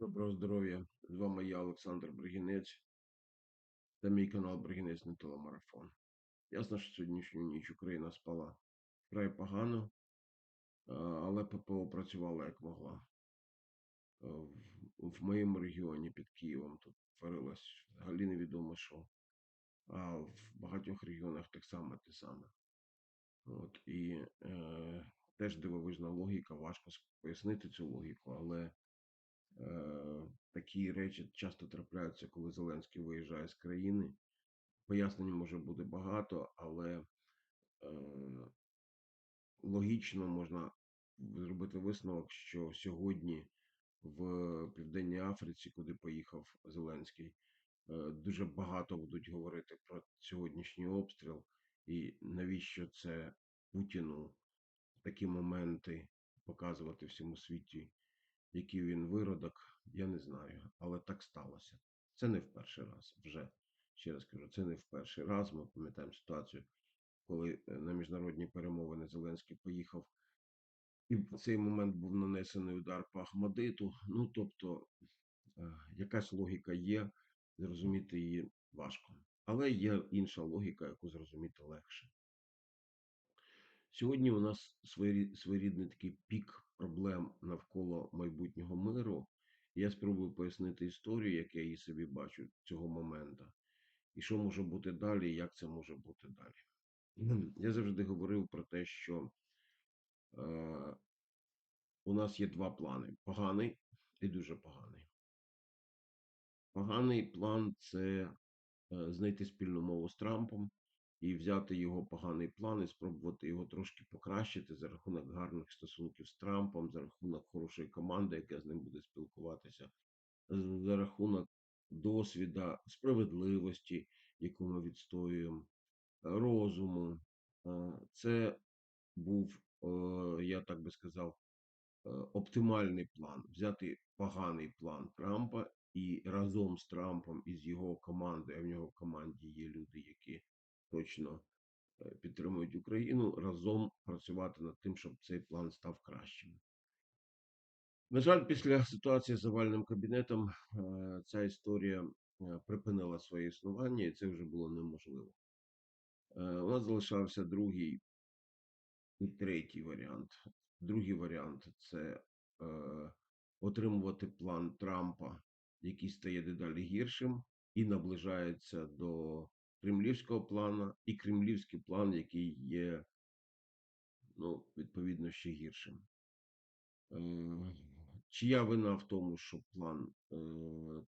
Доброго здоров'я! З вами я, Олександр Бригінець, та мій канал Бригінець на телемарафон. Ясно, що сьогоднішню ніч Україна спала вкрай погано, але ППО працювала як могла. В, в моєму регіоні під Києвом тут творилось взагалі невідомо що. А в багатьох регіонах так само те саме. От, І е, теж дивовижна логіка, важко пояснити цю логіку, але такі речі часто трапляються, коли Зеленський виїжджає з країни. Пояснень може бути багато, але е, логічно можна зробити висновок, що сьогодні в Південній Африці, куди поїхав Зеленський, е, дуже багато будуть говорити про сьогоднішній обстріл, і навіщо це Путіну такі моменти показувати всьому світі який він виродок, я не знаю. Але так сталося. Це не в перший раз вже. Ще раз кажу, це не в перший раз. Ми пам'ятаємо ситуацію, коли е, на міжнародні перемовини Зеленський поїхав. І в цей момент був нанесений удар по Ахмадиту. Ну, тобто, е, якась логіка є, зрозуміти її важко. Але є інша логіка, яку зрозуміти легше. Сьогодні у нас своєрідний такий пік проблем навколо майбутнього миру. Я спробую пояснити історію, як я її собі бачу цього моменту, і що може бути далі, і як це може бути далі. Я завжди говорив про те, що е, у нас є два плани: поганий і дуже поганий. Поганий план це е, знайти спільну мову з Трампом і взяти його поганий план і спробувати його трошки покращити за рахунок гарних стосунків з Трампом, за рахунок хорошої команди, яка з ним буде спілкуватися, за рахунок досвіда, справедливості, яку ми відстоюємо, розуму. Це був, я так би сказав, оптимальний план взяти поганий план Трампа і разом з Трампом і з його командою, а в нього в команді є люди, які точно е, підтримують Україну, разом працювати над тим, щоб цей план став кращим. На жаль, після ситуації з завальним кабінетом е, ця історія е, припинила своє існування, і це вже було неможливо. У нас залишався другий і третій варіант. Другий варіант це отримувати план Трампа, який стає дедалі гіршим і наближається до кремлівського плану і кремлівський план, який є, ну, відповідно, ще гіршим. Е, чия вина в тому, що план е,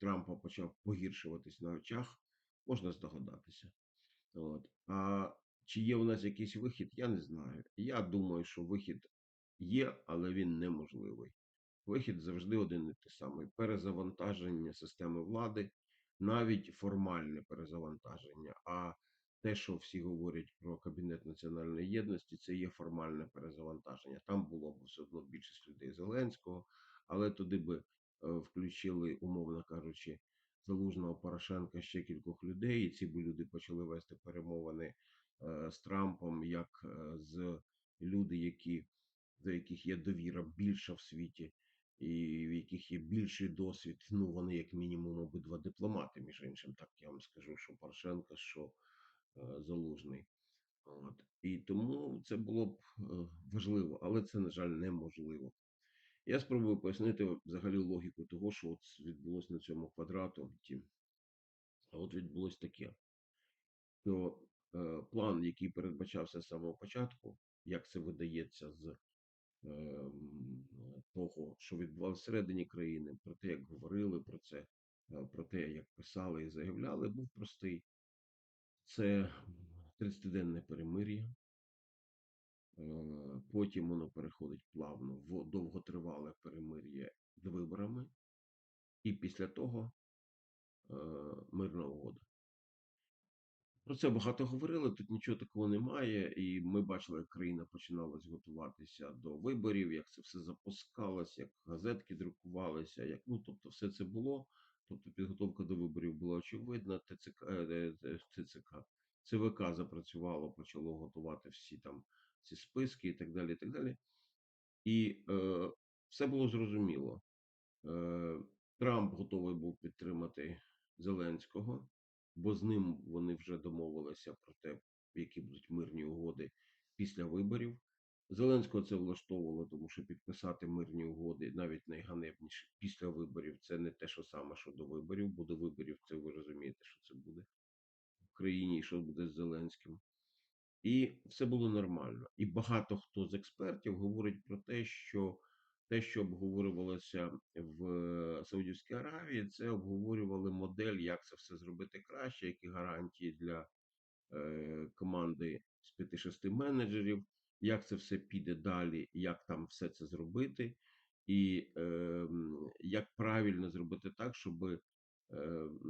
Трампа почав погіршуватись на очах, можна здогадатися. От. А чи є у нас якийсь вихід, я не знаю. Я думаю, що вихід є, але він неможливий. Вихід завжди один і той самий: перезавантаження системи влади, навіть формальне перезавантаження. А те, що всі говорять про Кабінет національної єдності, це є формальне перезавантаження. Там було б все одно більшість людей Зеленського, але туди би е, включили, умовно кажучи, залужного Порошенка ще кількох людей, і ці б люди почали вести перемовини е, з Трампом, як е, з люди, які до яких є довіра більша в світі і в яких є більший досвід. Ну, вони, як мінімум, обидва дипломати, між іншим, так я вам скажу, що Порошенко, що е, Залужний. От. І тому це було б е, важливо, але це, на жаль, неможливо. Я спробую пояснити взагалі логіку того, що от відбулося на цьому квадрату. А от відбулося таке, що е, план, який передбачався з самого початку, як це видається з того, що відбувалося всередині країни, про те, як говорили про це, е, про те, як писали і заявляли, був простий. Це 30-денне перемир'я. Е, потім воно переходить плавно в довготривале перемир'я з виборами, і після того е, мирна угода. Про це багато говорили, тут нічого такого немає, і ми бачили, як країна починала готуватися до виборів, як це все запускалось, як газетки друкувалися, як ну тобто, все це було. Тобто, підготовка до виборів була очевидна. ТЦК е, е, ТЦК ЦВК запрацювало, почало готувати всі там ці списки і так далі. І так далі. І е, все було зрозуміло. Е, Трамп готовий був підтримати Зеленського, бо з ним вони вже домовилися про те, які будуть мирні угоди після виборів. Зеленського це влаштовувало, тому що підписати мирні угоди, навіть найганебніше після виборів, це не те, що саме, що до виборів. Бо до виборів це ви розумієте, що це буде в країні і що буде з Зеленським. І все було нормально. І багато хто з експертів говорить про те, що те, що обговорювалося в Саудівській Аравії, це обговорювали модель, як це все зробити краще, які гарантії для е, команди з 5-6 менеджерів, як це все піде далі, як там все це зробити, і е, як правильно зробити так, щоб е,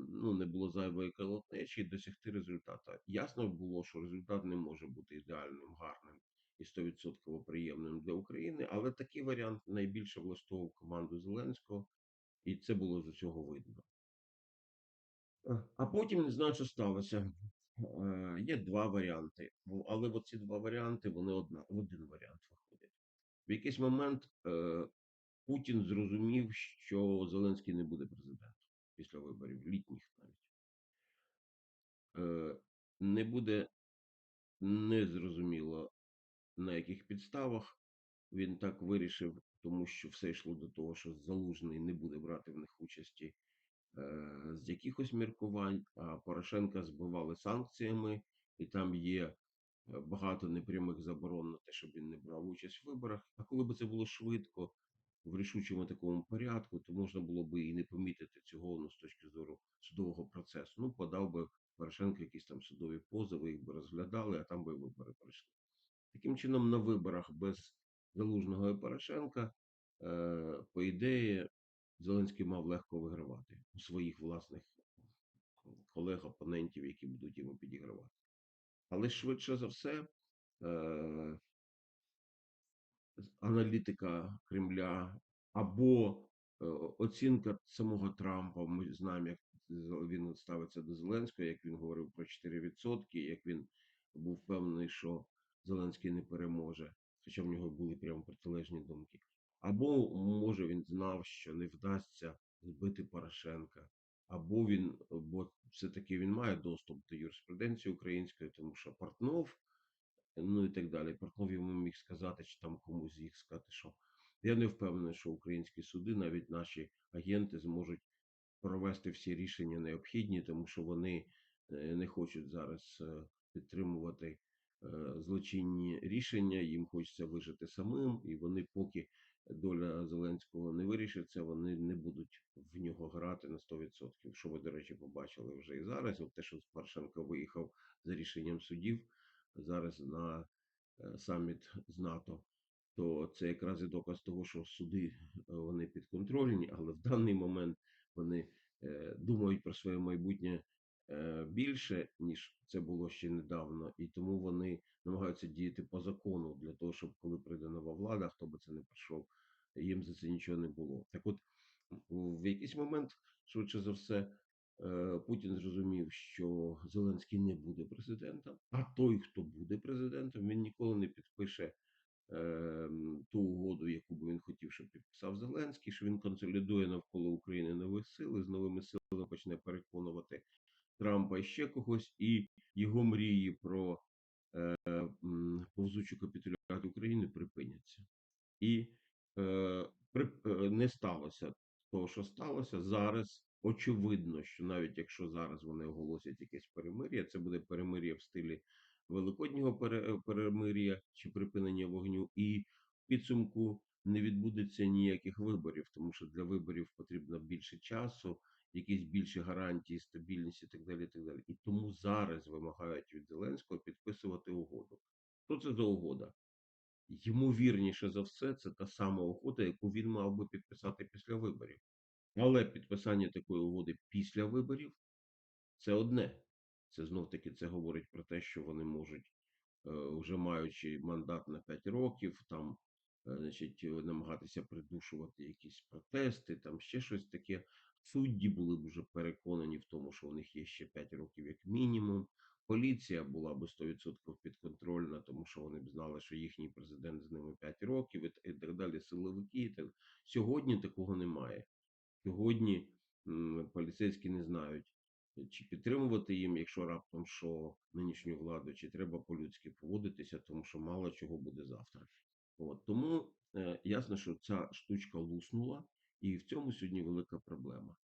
ну, не було зайвої колотнечі і досягти результату. Ясно було, що результат не може бути ідеальним, гарним і 100% приємним для України, але такий варіант найбільше влаштовував команду Зеленського, і це було з усього видно. Е, А потім не знаю, що сталося. Е, Є два варіанти, Ну, але оці два варіанти вони одна один варіант виходять. В якийсь момент е, Путін зрозумів, що Зеленський не буде президентом після виборів, літніх навіть. Е, не буде незрозуміло на яких підставах. Він так вирішив, тому що все йшло до того, що Залужний не буде брати в них участі е, з якихось міркувань, а Порошенка збивали санкціями, і там є е, багато непрямих заборон на те, щоб він не брав участь в виборах. А коли б це було швидко, в рішучому такому порядку, то можна було би і не помітити цього ну, з точки зору судового процесу. Ну, подав би Порошенко якісь там судові позови, їх би розглядали, а там би вибори пройшли. Таким чином, на виборах без Залужного і Порошенка, е, по ідеї, Зеленський мав легко вигравати у своїх власних колег, опонентів, які будуть йому підігравати. Але швидше за все, е, аналітика Кремля або е, оцінка самого Трампа. Ми знаємо, як він ставиться до Зеленського, як він говорив про 4%, як він був впевнений, що Зеленський не переможе, хоча в нього були прямо протилежні думки. Або може він знав, що не вдасться збити Порошенка, або він, бо все-таки він має доступ до юриспруденції української, тому що Портнов ну і так далі. Портнов йому міг сказати, чи там комусь їх сказати, що я не впевнений, що українські суди, навіть наші агенти, зможуть провести всі рішення необхідні, тому що вони е, не хочуть зараз е, підтримувати злочинні рішення. Їм хочеться вижити самим, і вони, поки доля Зеленського не вирішиться, вони не будуть в нього грати на 100%. Що ви, до речі, побачили вже і зараз. От те, що Порошенко виїхав за рішенням судів зараз на е, саміт з НАТО, то це якраз і доказ того, що суди е, вони підконтрольні, але в даний момент вони е, думають про своє майбутнє більше, ніж це було ще недавно, і тому вони намагаються діяти по закону для того, щоб коли прийде нова влада, хто би це не прийшов, їм за це нічого не було. Так, от в якийсь момент, швидше за все, Е, Путін зрозумів, що Зеленський не буде президентом, а той, хто буде президентом, він ніколи не підпише е, ту угоду, яку би він хотів, щоб підписав Зеленський, що він консолідує навколо України нові сили, з новими силами почне переконувати Трампа і ще когось, і його мрії про е, повзучу капітуляцію України припиняться. І е, при, е, не сталося того, що сталося зараз очевидно, що навіть якщо зараз вони оголосять якесь перемир'я, це буде перемир'я в стилі великоднього перемир'я чи припинення вогню, і в підсумку не відбудеться ніяких виборів, тому що для виборів потрібно більше часу, якісь більші гарантії, стабільність і так далі. І так далі. І тому зараз вимагають від Зеленського підписувати угоду. Що це за угода? Ймовірніше за все, це та сама угода, яку він мав би підписати після виборів. Але підписання такої угоди після виборів це одне. Це знов таки це говорить про те, що вони можуть, е, вже маючи мандат на 5 років, там, е, значить, намагатися придушувати якісь протести, там ще щось таке. Судді були б вже переконані в тому, що у них є ще 5 років, як мінімум. Поліція була б 100% підконтрольна, тому що вони б знали, що їхній президент з ними 5 років і так далі. Силовики. Сьогодні такого немає. Сьогодні поліцейські не знають, чи підтримувати їм, якщо раптом що нинішню владу, чи треба по-людськи поводитися, тому що мало чого буде завтра. От тому е, ясно, що ця штучка луснула, і в цьому сьогодні велика проблема.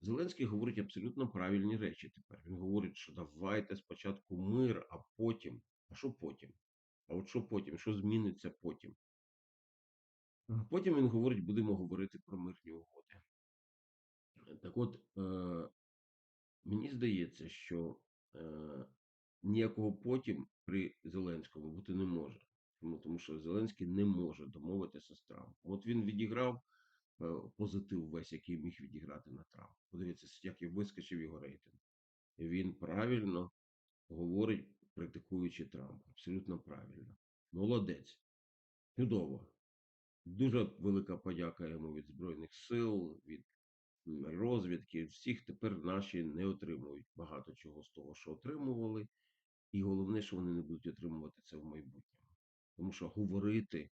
Зеленський говорить абсолютно правильні речі тепер. Він говорить, що давайте спочатку мир, а потім. А що потім? А от що потім? Що зміниться потім? Потім він говорить, будемо говорити про мирні угоди. Так от, е, мені здається, що е, ніякого потім при Зеленському бути не може. Тому, тому що Зеленський не може домовитися з Трампом. От він відіграв позитив весь, який міг відіграти на Трамп. Подивіться, як і вискочив його рейтинг. Він правильно говорить, критикуючи Трампа. Абсолютно правильно. Молодець. Чудово. Дуже велика подяка йому від Збройних сил, від розвідки. Всіх тепер наші не отримують багато чого з того, що отримували. І головне, що вони не будуть отримувати це в майбутньому. Тому що говорити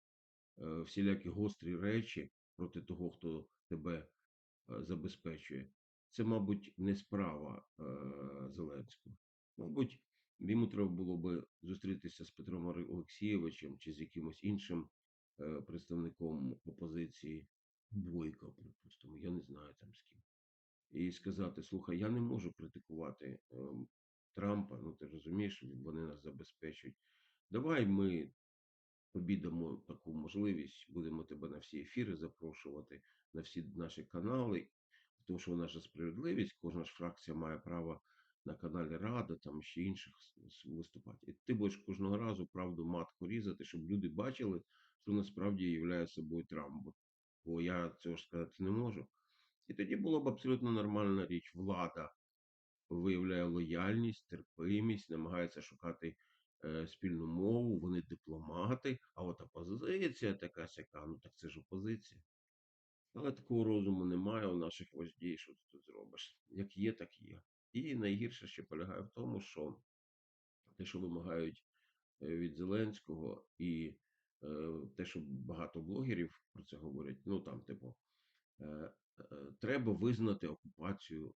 е, всілякі гострі речі проти того, хто тебе е, забезпечує, це, мабуть, не справа е, Зеленського. Мабуть, йому треба було би зустрітися з Петром Олексійовичем чи з якимось іншим е, представником опозиції, Бойко, припустимо, я не знаю там з ким. І сказати: слухай, я не можу критикувати ем, Трампа, ну ти розумієш, вони нас забезпечують. Давай ми тобі дамо таку можливість, будемо тебе на всі ефіри запрошувати, на всі наші канали, тому що вона ж справедливість, кожна ж фракція має право на каналі Рада, там ще інших виступати. І ти будеш кожного разу правду матку різати, щоб люди бачили, що насправді є собою Трамп. Бо- я цього ж сказати не можу. І тоді було б абсолютно нормальна річ. Влада виявляє лояльність, терпимість, намагається шукати спільну мову, вони дипломати, а от опозиція така сяка, ну так це ж опозиція. Але такого розуму немає у наших вождій, що ти тут зробиш. Як є, так є. І найгірше ще полягає в тому, що те, що вимагають е, від Зеленського, і е, те, що багато блогерів про це говорять, ну там, типу, е, е, треба визнати окупацію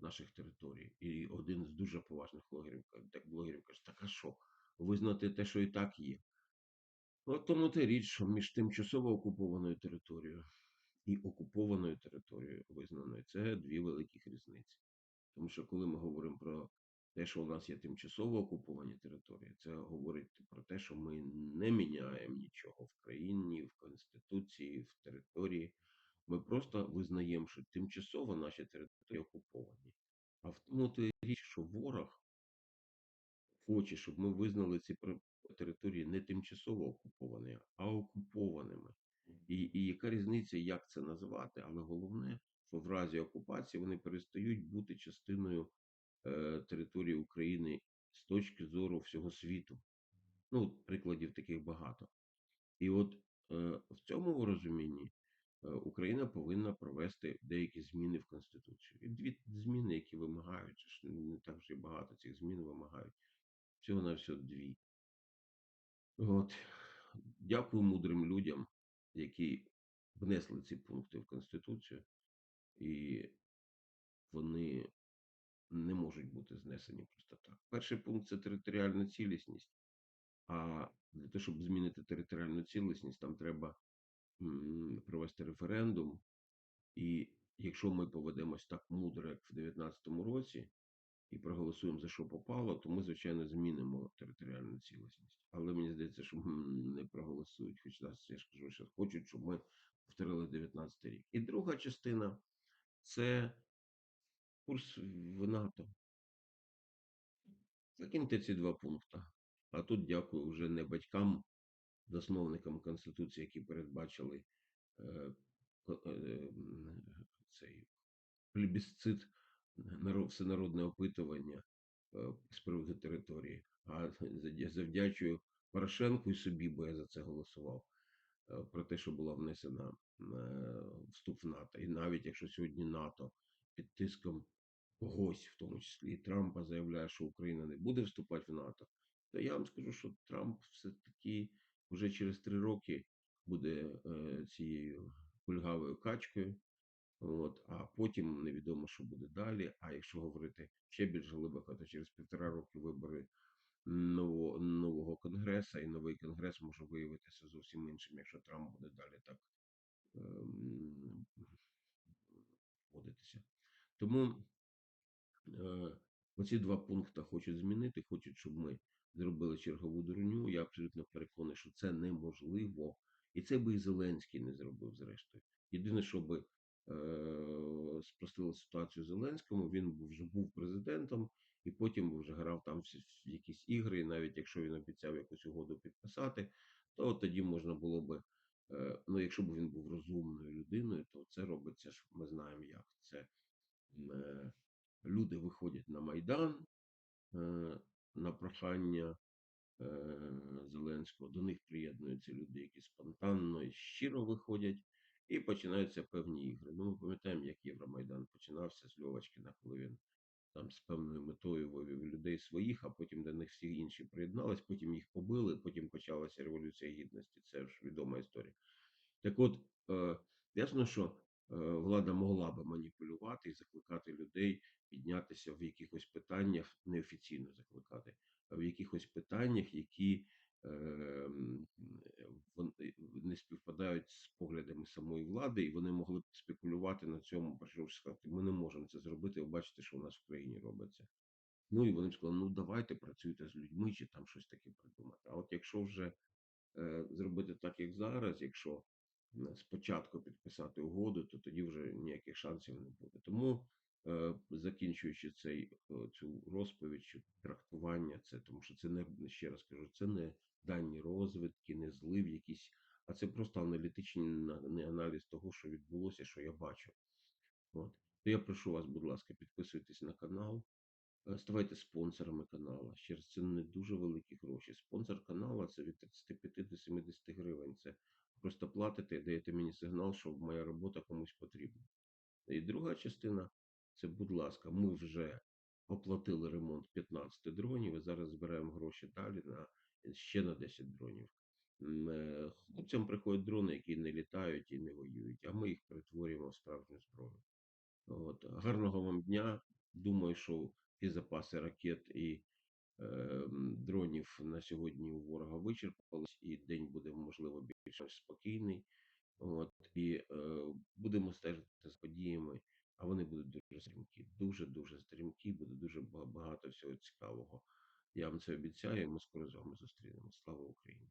наших територій. І один з дуже поважних блогерів, блогерів каже, так а що? Визнати те, що і так є. От тому те річ, що між тимчасово окупованою територією і окупованою територією визнаною, це дві великих різниці. Тому що коли ми говоримо про те, що у нас є тимчасово окуповані території, це говорить про те, що ми не міняємо нічого в країні, в Конституції, в території. Ми просто визнаємо, що тимчасово наші території окуповані. А в тому то річ, що ворог хоче, щоб ми визнали ці території не тимчасово окупованими, а окупованими. І, і яка різниця, як це назвати, але головне, що в разі окупації вони перестають бути частиною е, території України з точки зору всього світу. Ну, прикладів таких багато. І от е, в цьому розумінні Україна повинна провести деякі зміни в Конституцію. І дві зміни, які вимагають, це ж не так вже багато цих змін вимагають. Всього на всього дві. От. Дякую мудрим людям, які внесли ці пункти в Конституцію, і вони не можуть бути знесені просто так. Перший пункт це територіальна цілісність. А для того, щоб змінити територіальну цілісність, там треба провести референдум. І якщо ми поведемось так мудро, як в 2019 році, і проголосуємо за що попало, то ми, звичайно, змінимо територіальну цілісність. Але мені здається, що не проголосують, хоч нас, я ж кажу, що хочуть, щоб ми повторили 19 рік. І друга частина це курс в НАТО. Закиньте ці два пункти. А тут дякую вже не батькам, засновникам Конституції, які передбачили е, е, цей плебісцит, наро- всенародне опитування е, з приводу території. А завдячую Порошенку і собі, бо я за це голосував. Про те, що була внесена вступ в НАТО. І навіть якщо сьогодні НАТО під тиском когось, в тому числі і Трампа, заявляє, що Україна не буде вступати в НАТО, то я вам скажу, що Трамп все-таки вже через три роки буде е, цією кульгавою качкою, От, а потім невідомо, що буде далі. А якщо говорити ще більш глибоко, то через півтора роки вибори нового, нового конгресу, і новий конгрес може виявитися зовсім іншим, якщо Трамп буде далі так ем, поводитися. Тому е, оці два пункти хочуть змінити, хочуть, щоб ми зробили чергову дурню. Я абсолютно переконаний, що це неможливо. І це би і Зеленський не зробив, зрештою. Єдине, що би е, спростило ситуацію Зеленському, він був- вже був президентом, і потім вже грав там в якісь ігри, і навіть якщо він обіцяв якусь угоду підписати, то тоді можна було би. е, Ну, якщо б він був розумною людиною, то це робиться ж, ми знаємо як. Це е, люди виходять на Майдан е, на прохання е, Зеленського. До них приєднуються люди, які спонтанно і щиро виходять, і починаються певні ігри. Ну, ми пам'ятаємо, як Євромайдан починався з Льовочкина, коли він там з певною метою вивів людей своїх, а потім до них всі інші приєднались, потім їх побили, потім почалася революція гідності. Це ж відома історія. Так от, е, ясно, що влада могла би маніпулювати і закликати людей піднятися в якихось питаннях, неофіційно закликати, а в якихось питаннях, які е, е, не співпадають з поглядами самої влади, і вони могли б спекулювати на цьому, почавши сказати, ми не можемо це зробити, ви бачите, що у нас в країні робиться. Ну і вони б сказали, ну давайте працюйте з людьми, чи там щось таке придумати. А от якщо вже е, зробити так, як зараз, якщо спочатку підписати угоду, то тоді вже ніяких шансів не буде. Тому, е, закінчуючи цей е, цю розповідь чи трактування, це тому, що це не ще раз кажу, це не дані розвідки, не злив якісь, а це просто аналітичний аналіз того, що відбулося, що я бачу. От. То я прошу вас, будь ласка, підписуйтесь на канал. Е, Ставайте спонсорами каналу. Ще раз, це не дуже великі гроші. Спонсор каналу це від 35 до 70 гривень. Це просто платите, даєте мені сигнал, що моя робота комусь потрібна. І друга частина це, будь ласка, ми вже оплатили ремонт 15 дронів і зараз збираємо гроші далі на ще на 10 дронів. Е, Хлопцям приходять дрони, які не літають і не воюють, а ми їх перетворюємо в справжню зброю. От. Гарного вам дня. Думаю, що і запаси ракет, і е, дронів на сьогодні у ворога вичерпалось, і день буде, можливо, більш спокійний. От. І е, будемо стежити за подіями, а вони будуть дуже стрімкі. Дуже-дуже стрімкі, буде дуже багато всього цікавого. Я вам це обіцяю, ми скоро з вами зустрінемося. Слава Україні!